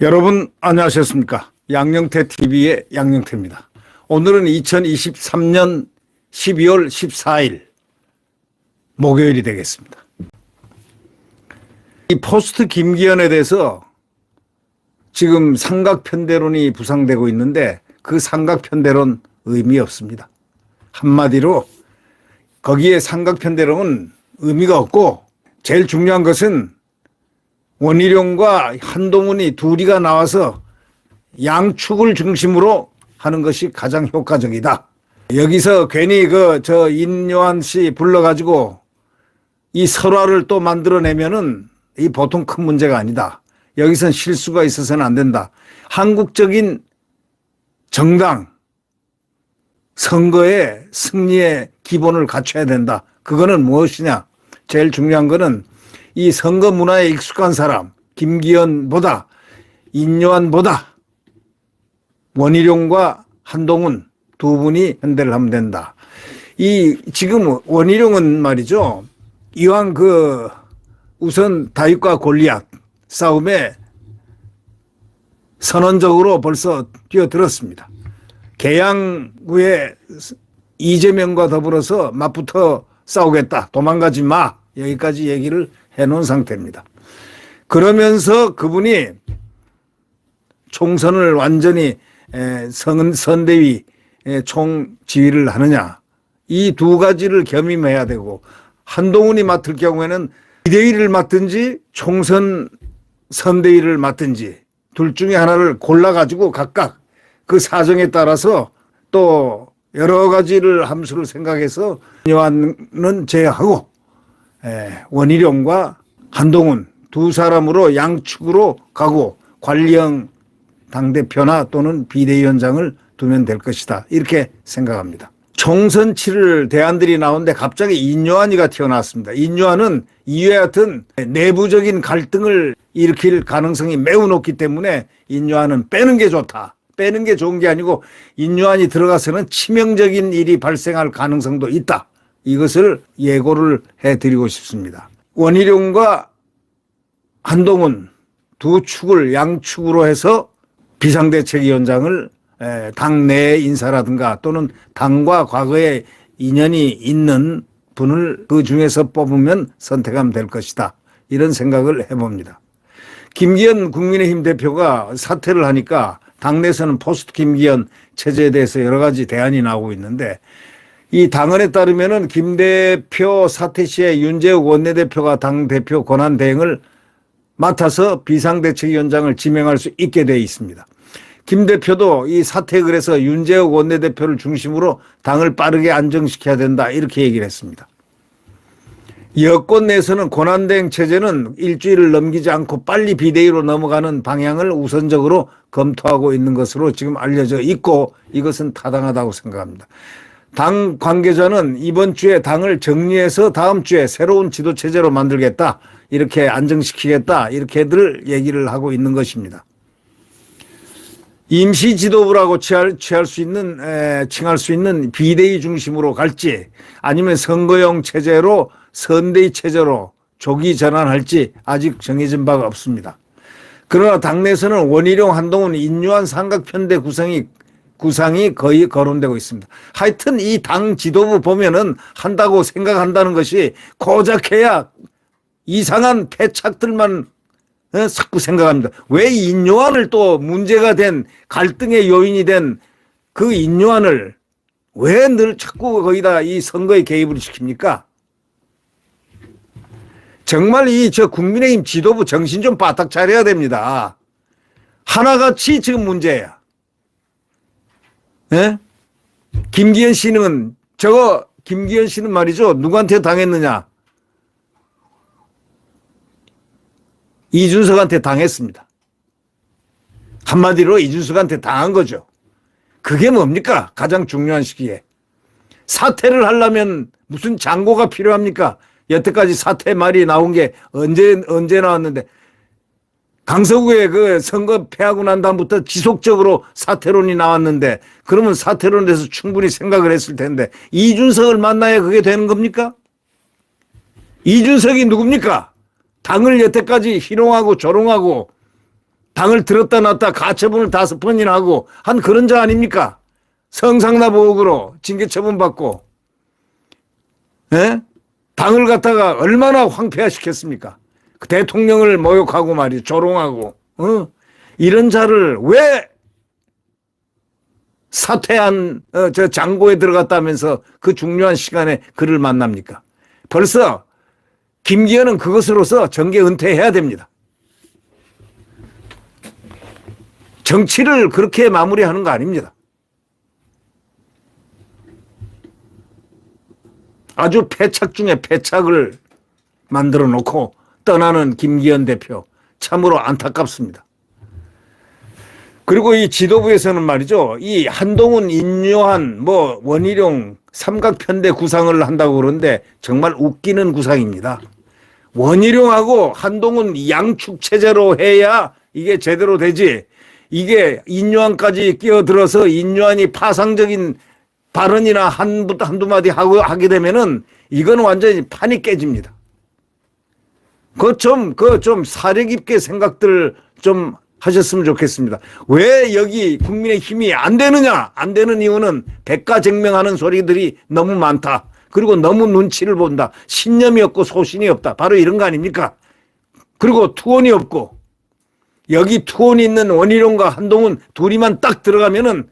여러분 안녕하셨습니까? 양영태 TV의 양영태입니다. 오늘은 2023년 12월 14일 목요일이 되겠습니다. 이 포스트 김기현에 대해서 지금 삼각편대론이 부상되고 있는데 그 삼각편대론 의미 없습니다. 한마디로 거기에 삼각편대론은 의미가 없고 제일 중요한 것은 원희룡과 한동훈이 둘이가 나와서 양축을 중심으로 하는 것이 가장 효과적이다. 여기서 괜히 그 저 인요한 씨 불러가지고 이 설화를 또 만들어내면은 이 보통 큰 문제가 아니다. 여기선 실수가 있어서는 안 된다. 한국적인 정당 선거의 승리의 기본을 갖춰야 된다. 그거는 무엇이냐? 제일 중요한 거는 이 선거 문화에 익숙한 사람, 김기현보다, 인요한보다 원희룡과 한동훈 두 분이 현대를 하면 된다. 이, 지금 원희룡은 말이죠. 이왕 그 우선 다윗과 골리앗 싸움에 선언적으로 벌써 뛰어들었습니다. 개항구에 이재명과 더불어서 맞붙어 싸우겠다. 도망가지 마. 여기까지 얘기를 해놓은 상태입니다. 그러면서 그분이 총선을 완전히 선, 선대위 총 지휘를 하느냐. 이 두 가지를 겸임해야 되고 한동훈이 맡을 경우에는 비대위를 맡든지 총선 선대위를 맡든지 둘 중에 하나를 골라가지고 각각 그 사정에 따라서 또 여러 가지를 함수를 생각해서 요한은 제하고 원희룡과 한동훈 두 사람으로 양축으로 가고 관리형 당대표나 또는 비대위원장을 두면 될 것이다. 이렇게 생각합니다. 총선 치를 대안들이 나오는데 갑자기 인요한이가 튀어나왔습니다. 인요한은 이와 같은 내부적인 갈등을 일으킬 가능성이 매우 높기 때문에 인요한은 빼는 게 좋다. 빼는 게 좋은 게 아니고 인요한이 들어가서는 치명적인 일이 발생할 가능성도 있다. 이것을 예고를 해드리고 싶습니다. 원희룡과 한동훈 두 축을 양축으로 해서 비상대책위원장을 당내 인사라든가 또는 당과 과거에 인연이 있는 분을 그 중에서 뽑으면 선택하면 될 것이다. 이런 생각을 해봅니다. 김기현 국민의힘 대표가 사퇴를 하니까 당내에서는 포스트 김기현 체제에 대해서 여러 가지 대안이 나오고 있는데 이 당헌에 따르면은 김 대표 사퇴 시에 윤재욱 원내대표가 당 대표 권한 대행을 맡아서 비상대책위원장을 지명할 수 있게 되어 있습니다. 김 대표도 이 사퇴를 해서 윤재욱 원내대표를 중심으로 당을 빠르게 안정시켜야 된다 이렇게 얘기를 했습니다. 여권 내에서는 권한대행 체제는 일주일을 넘기지 않고 빨리 비대위로 넘어가는 방향을 우선적으로 검토하고 있는 것으로 지금 알려져 있고 이것은 타당하다고 생각합니다. 당 관계자는 이번 주에 당을 정리해서 다음 주에 새로운 지도 체제로 만들겠다. 이렇게 안정시키겠다. 이렇게들 얘기를 하고 있는 것입니다. 임시 지도부라고 취할, 취할 수 있는, 에, 칭할 수 있는 비대위 중심으로 갈지 아니면 선거용 체제로 선대위 체제로 조기 전환할지 아직 정해진 바가 없습니다. 그러나 당내에서는 원희룡, 한동훈, 인유한 삼각편대 구성이 구상이 거의 거론되고 있습니다. 하여튼 이 당 지도부 보면은 한다고 생각한다는 것이 고작해야 이상한 패착들만 어, 자꾸 생각합니다. 왜 인요한을 또 문제가 된 갈등의 요인이 된 그 인요한을 왜 늘 자꾸 거기다 이 선거에 개입을 시킵니까? 정말 이 저 국민의힘 지도부 정신 좀 바짝 차려야 됩니다. 하나같이 지금 문제야. 예? 김기현 씨는 저거 김기현 씨는 말이죠. 누구한테 당했느냐? 이준석한테 당했습니다. 한마디로 이준석한테 당한 거죠. 그게 뭡니까? 가장 중요한 시기에. 사퇴를 하려면 무슨 장고가 필요합니까? 여태까지 사퇴 말이 나온 게 언제, 언제 나왔는데 강서구에 그 선거 패하고 난 다음부터 지속적으로 사퇴론이 나왔는데 그러면 사퇴론에서 충분히 생각을 했을 텐데 이준석을 만나야 그게 되는 겁니까? 이준석이 누굽니까? 당을 여태까지 희롱하고 조롱하고 당을 들었다 놨다 가처분을 다섯 번이나 하고 한 그런 자 아닙니까? 성상납 의혹으로 징계 처분 받고 예? 당을 갖다가 얼마나 황폐화시켰습니까? 그 대통령을 모욕하고 말이죠. 조롱하고 어? 이런 자를 왜 사퇴한 어, 저 장고에 들어갔다면서 그 중요한 시간에 그를 만납니까? 벌써 김기현은 그것으로서 정계 은퇴해야 됩니다. 정치를 그렇게 마무리하는 거 아닙니다. 아주 패착 중에 패착을 만들어 놓고 떠나는 김기현 대표 참으로 안타깝습니다. 그리고 이 지도부에서는 말이죠. 이 한동훈, 인요한, 뭐 원희룡 삼각편대 구상을 한다고 그러는데 정말 웃기는 구상입니다. 원희룡하고 한동훈 양축 체제로 해야 이게 제대로 되지. 이게 인요한까지 끼어들어서 인요한이 파상적인 발언이나 한, 한두 마디 하고 하게 되면은 이건 완전히 판이 깨집니다. 그 좀, 그 좀 사려 깊게 생각들 좀 하셨으면 좋겠습니다. 왜 여기 국민의 힘이 안 되느냐? 안 되는 이유는 백가쟁명하는 소리들이 너무 많다. 그리고 너무 눈치를 본다. 신념이 없고 소신이 없다. 바로 이런 거 아닙니까? 그리고 투혼이 없고 여기 투혼이 있는 원희룡과 한동훈 둘이만 딱 들어가면은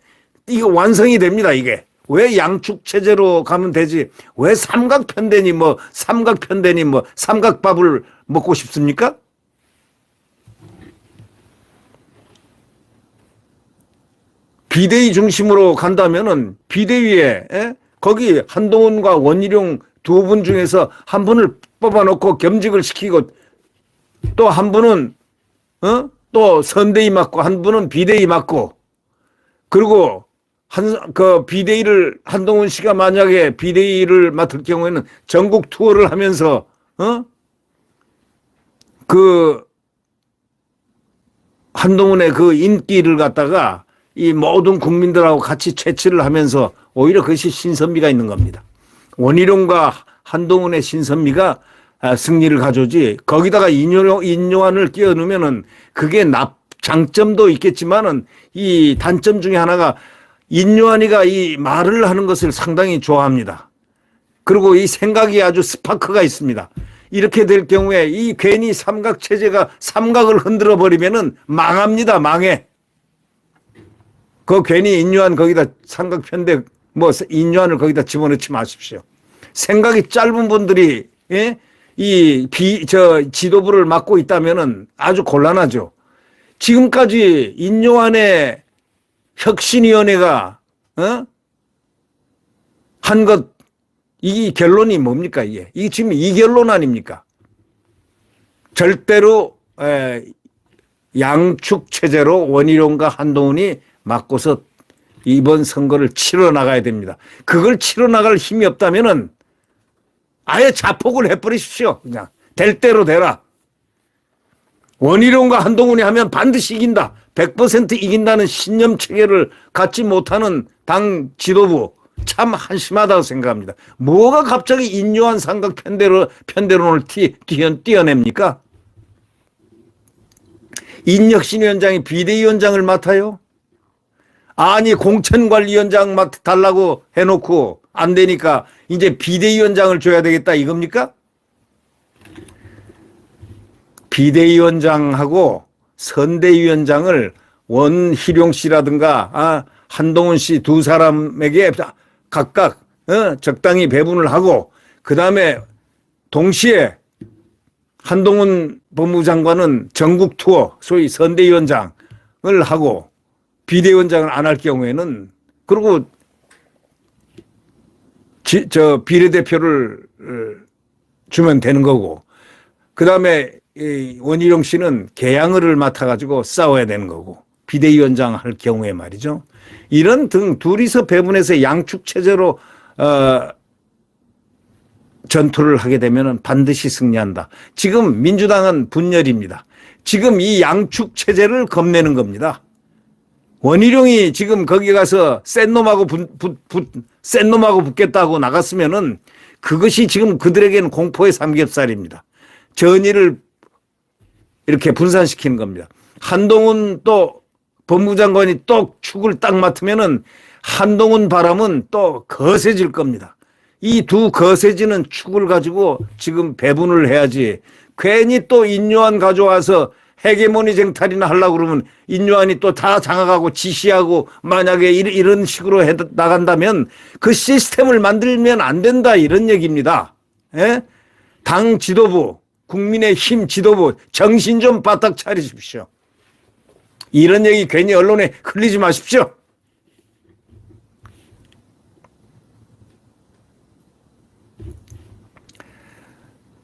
이거 완성이 됩니다. 이게. 왜 양축 체제로 가면 되지? 왜 삼각 편대니 뭐 삼각 편대니 뭐 삼각밥을 먹고 싶습니까? 비대위 중심으로 간다면은 비대위에 에? 거기 한동훈과 원희룡 두 분 중에서 한 분을 뽑아놓고 겸직을 시키고 또 한 분은 어? 또 선대위 맡고 한 분은 비대위 맡고 그리고 한 그 비대위를 한동훈 씨가 만약에 비대위를 맡을 경우에는 전국 투어를 하면서 어? 그 한동훈의 그 인기를 갖다가 이 모든 국민들하고 같이 채취를 하면서 오히려 그것이 신선미가 있는 겁니다. 원희룡과 한동훈의 신선미가 아, 승리를 가져오지 거기다가 인요, 인요한을 끼워 넣으면은 그게 납, 장점도 있겠지만은 이 단점 중에 하나가 인요한이가 이 말을 하는 것을 상당히 좋아합니다. 그리고 이 생각이 아주 스파크가 있습니다. 이렇게 될 경우에 이 괜히 삼각 체제가 삼각을 흔들어 버리면은 망합니다. 망해. 그 괜히 인유한 거기다 삼각 편대 뭐 인유한을 거기다 집어넣지 마십시오. 생각이 짧은 분들이 예? 이비 저 지도부를 맡고 있다면은 아주 곤란하죠. 지금까지 인요한의 혁신위원회가 어? 한 것 이 결론이 뭡니까 이게? 이게 지금 이 결론 아닙니까? 절대로 에, 양축 체제로 원희룡과 한동훈이 맞고서 이번 선거를 치러 나가야 됩니다. 그걸 치러 나갈 힘이 없다면은 아예 자폭을 해버리십시오. 그냥 될 대로 되라. 원희룡과 한동훈이 하면 반드시 이긴다. 100% 이긴다는 신념 체계를 갖지 못하는 당 지도부 참 한심하다고 생각합니다. 뭐가 갑자기 인요한 삼각 편대로 편대론을 티, 뛰어, 뛰어냅니까? 인혁신 위원장이 비대위원장을 맡아요? 아니 공천관리위원장 맡 달라고 해놓고 안 되니까 이제 비대위원장을 줘야 되겠다 이겁니까? 비대위원장하고 선대위원장을 원희룡 씨라든가 아, 한동훈 씨 두 사람에게 각각 어, 적당히 배분을 하고 그 다음에 동시에 한동훈 법무장관은 전국 투어 소위 선대위원장을 하고 비대위원장을 안 할 경우에는 그리고 지, 저 비례대표를 어, 주면 되는 거고 그 다음에 원희룡 씨는 개양을 맡아가지고 싸워야 되는 거고 비대위원장 할 경우에 말이죠. 이런 등 둘이서 배분해서 양축 체제로 어, 전투를 하게 되면 반드시 승리한다. 지금 민주당은 분열입니다. 지금 이 양축 체제를 겁내는 겁니다. 원희룡이 지금 거기 가서 센 놈하고 붙, 붙, 붙, 센 놈하고 붙겠다고 나갔으면은 그것이 지금 그들에게는 공포의 삼겹살입니다. 전의를 이렇게 분산시키는 겁니다. 한동훈 또 법무장관이 또 축을 딱 맡으면은 한동훈 바람은 또 거세질 겁니다. 이 두 거세지는 축을 가지고 지금 배분을 해야지 괜히 또 인요한 가져와서 헤게모니 쟁탈이나 하려고 그러면 인요한이 또 다 장악하고 지시하고 만약에 이- 이런 식으로 해 나간다면 그 시스템을 만들면 안 된다 이런 얘기입니다. 예? 당 지도부, 국민의 힘 지도부 정신 좀 바짝 차리십시오. 이런 얘기 괜히 언론에 흘리지 마십시오.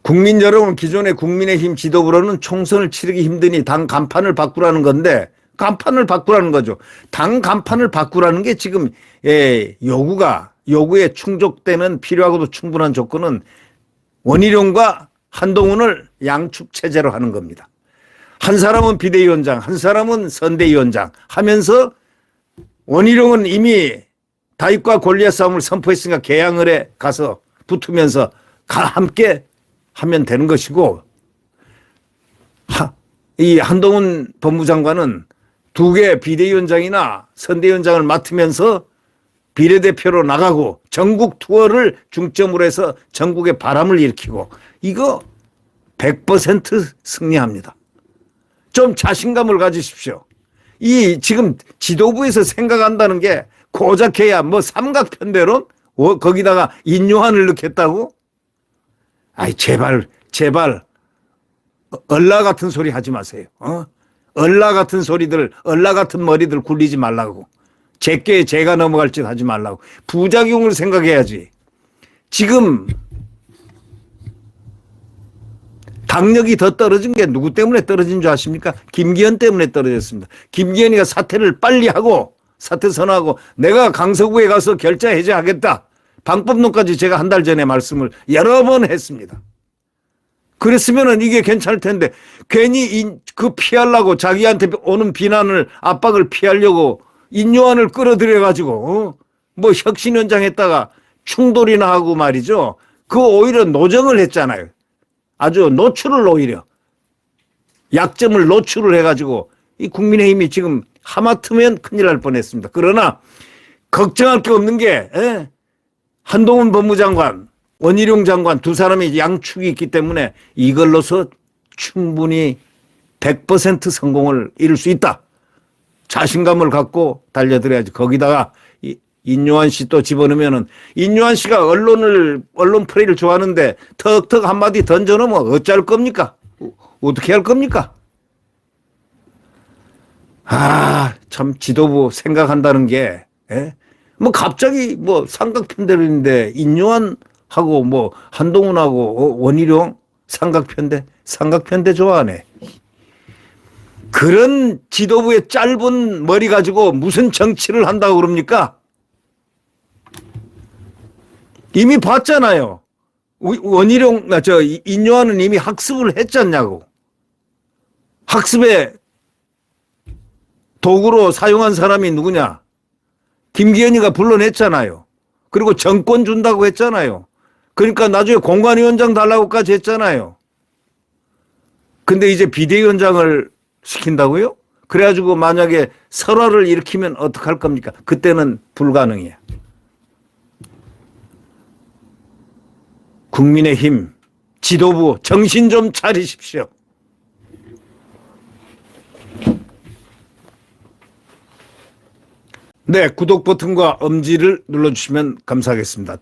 국민 여러분 기존의 국민의힘 지도부로는 총선을 치르기 힘드니 당 간판을 바꾸라는 건데 간판을 바꾸라는 거죠. 당 간판을 바꾸라는 게 지금 예, 요구가 요구에 충족되는 필요하고도 충분한 조건은 원희룡과 한동훈을 양축 체제로 하는 겁니다. 한 사람은 비대위원장, 한 사람은 선대위원장 하면서 원희룡은 이미 다윗과 골리앗 싸움을 선포했으니까 개항을에 가서 붙으면서 가 함께 하면 되는 것이고 하, 이 한동훈 법무장관은 두 개 비대위원장이나 선대위원장을 맡으면서 비례대표로 나가고 전국 투어를 중점으로 해서 전국에 바람을 일으키고 이거 100% 승리합니다. 좀 자신감을 가지십시오. 이 지금 지도부에서 생각한다는 게 고작 해야 뭐 삼각편대론 어, 거기다가 인요한을 넣겠다고? 아이 제발 제발 얼라 같은 소리 하지 마세요. 어? 얼라 같은 소리들 얼라 같은 머리들 굴리지 말라고. 제게 제가 넘어갈 짓 하지 말라고. 부작용을 생각해야지. 지금 당력이 더 떨어진 게 누구 때문에 떨어진 줄 아십니까? 김기현 때문에 떨어졌습니다. 김기현이가 사퇴를 빨리 하고 사퇴 선언하고 내가 강서구에 가서 결자 해제하겠다. 방법론까지 제가 한 달 전에 말씀을 여러 번 했습니다. 그랬으면은 이게 괜찮을 텐데 괜히 인- 그 피하려고 자기한테 오는 비난을 압박을 피하려고 인요한을 끌어들여 가지고 어? 뭐 혁신 현장 했다가 충돌이나 하고 말이죠. 그 오히려 노정을 했잖아요. 아주 노출을 오히려 약점을 노출을 해가지고 이 국민의힘이 지금 하마터면 큰일 날 뻔했습니다. 그러나 걱정할 게 없는 게 에? 한동훈 법무장관, 원희룡 장관 두 사람이 양축이 있기 때문에 이걸로서 충분히 100% 성공을 이룰 수 있다. 자신감을 갖고 달려들어야지. 거기다가 이- 인요한 씨 또 집어넣으면은 인요한 씨가 언론을 언론 프레이를 좋아하는데 턱턱 한마디 던져놓으면 어찌할 겁니까? 어- 어떻게 할 겁니까? 아, 참 지도부 생각한다는 게, 예? 뭐 갑자기 뭐 삼각편대로인데 인요한 하고 뭐 한동훈하고 어, 원희룡 삼각편대 삼각편대 좋아하네. 그런 지도부의 짧은 머리 가지고 무슨 정치를 한다고 그럽니까? 이미 봤잖아요. 우- 원희룡, 아, 저, 이- 인요한은 이미 학습을 했잖냐고. 학습에 도구로 사용한 사람이 누구냐? 김기현이가 불러냈잖아요. 그리고 정권 준다고 했잖아요. 그러니까 나중에 공관위원장 달라고까지 했잖아요. 근데 이제 비대위원장을 시킨다고요? 그래가지고 만약에 설화를 일으키면 어떡할 겁니까? 그때는 불가능해요. 국민의힘 지도부 정신 좀 차리십시오. 네, 구독 버튼과 엄지를 눌러주시면 감사하겠습니다.